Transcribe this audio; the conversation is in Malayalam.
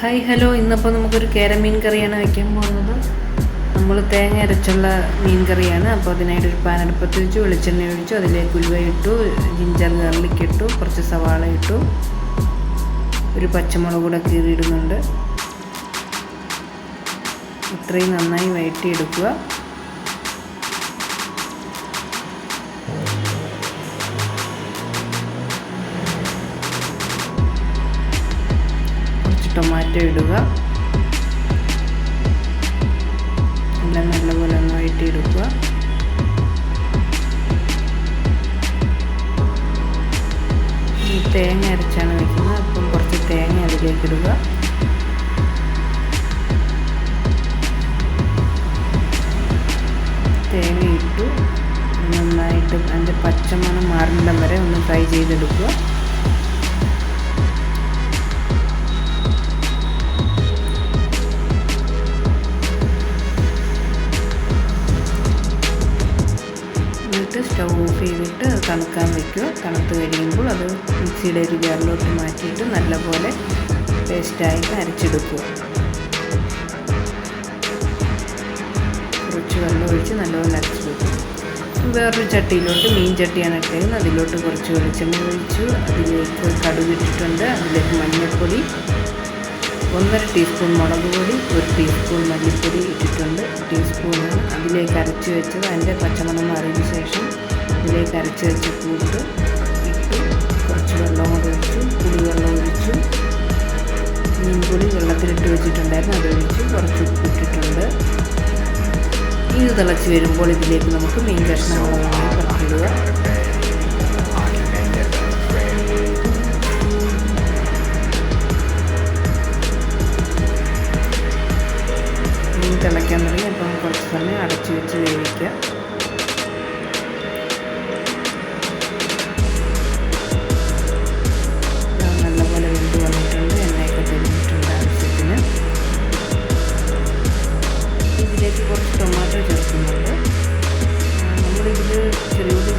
Hi hello. ഇന്നിപ്പോൾ നമുക്കൊരു കേര മീൻ കറിയാണ് വയ്ക്കാൻ പോകുന്നത്. നമ്മൾ തേങ്ങ അരച്ചുള്ള മീൻ കറിയാണ്. അപ്പോൾ അതിനായിട്ട് ഒരു പാനടുപ്പത്ത് വെച്ചു വെളിച്ചെണ്ണ ഒഴിച്ചു. അതിലേക്ക് ഉലുവ ഇട്ടു ജിഞ്ചർ ഗാർലിക് ഇട്ടു കുറച്ച് സവാള ഇട്ടു. ഒരു പച്ചമുളക് കൂടെ കീറിയിടുന്നുണ്ട്. ഇത്രയും നന്നായി വഴറ്റിയെടുക്കുക ടൊമാറ്റോ ഇടുക. എല്ലാം നല്ലപോലെ ഒന്ന് വഴറ്റിയെടുക്കുക. ഈ തേങ്ങ അരച്ചാണ് വയ്ക്കുന്നത് അപ്പം കുറച്ച് തേങ്ങ അതിലേക്ക് ഇടുക തേങ്ങ ഇട്ടു. നന്നായിട്ട് അതിന്റെ പച്ചമണം മാറുന്നിടം വരെ ഒന്ന് ഫ്രൈ ചെയ്തെടുക്കുക. എന്നിട്ട് സ്റ്റൗ ഓഫ് ചെയ്തിട്ട് തണുക്കാൻ വയ്ക്കുക തണുത്ത് കഴിയുമ്പോൾ അത് മിക്സിയുടെ ഒരു ജാറിലോട്ട് മാറ്റിയിട്ട് നല്ലപോലെ പേസ്റ്റായിട്ട് അരച്ചെടുക്കുക. കുറച്ച് വെള്ളം ഒഴിച്ച് നല്ലപോലെ അരച്ചെടുക്കുക. വേറൊരു ചട്ടിയിലോട്ട് മീൻ ചട്ടിയാണ് ഇട്ടേക്കുന്നത്. അതിലോട്ട് കുറച്ച് വെളിച്ചെണ്ണ ഒഴിച്ചു അതിലേക്ക് കടുകിട്ടിട്ടുണ്ട് അതിലേക്ക് മഞ്ഞൾപ്പൊടി ഒന്നര ടീസ്പൂൺ മുളക് പൊടി ഒരു ടീസ്പൂൺ മല്ലിപ്പൊടി ഇട്ടിട്ടുണ്ട്. ടീസ്പൂണാണ് അതിലേക്ക് അരച്ച് വെച്ചത് അതിന്റെ പച്ചമണം മാറിയതിന് ശേഷം ഇതിലേക്ക് അരച്ച് വെച്ച കൂട്ട് ഇട്ട് കുറച്ച് വെള്ളം കൂടി ഒഴിച്ചു പുളിവെള്ളം ഒഴിച്ചു. മീൻപൊടി വെള്ളത്തിലിട്ട് വെച്ചിട്ടുണ്ടായിരുന്നു അതൊഴിച്ച് കുറച്ച് ഉപ്പിട്ടിട്ടുണ്ട്. ഇത് തിളച്ച് വരുമ്പോൾ ഇതിലേക്ക് നമുക്ക് മീൻ കഷ്ണങ്ങളൊന്നായി പറ്റിടുക തിളയ്ക്കാൻ തുടങ്ങി അപ്പം കുറച്ച് സമയം അടച്ചു വെച്ച് വേവിക്കുക നല്ലപോലെ കുറച്ച് ടൊമാറ്റോ ചേർക്കുന്നുണ്ട്. നമ്മളിതിൽ ചെറിയുള്ളി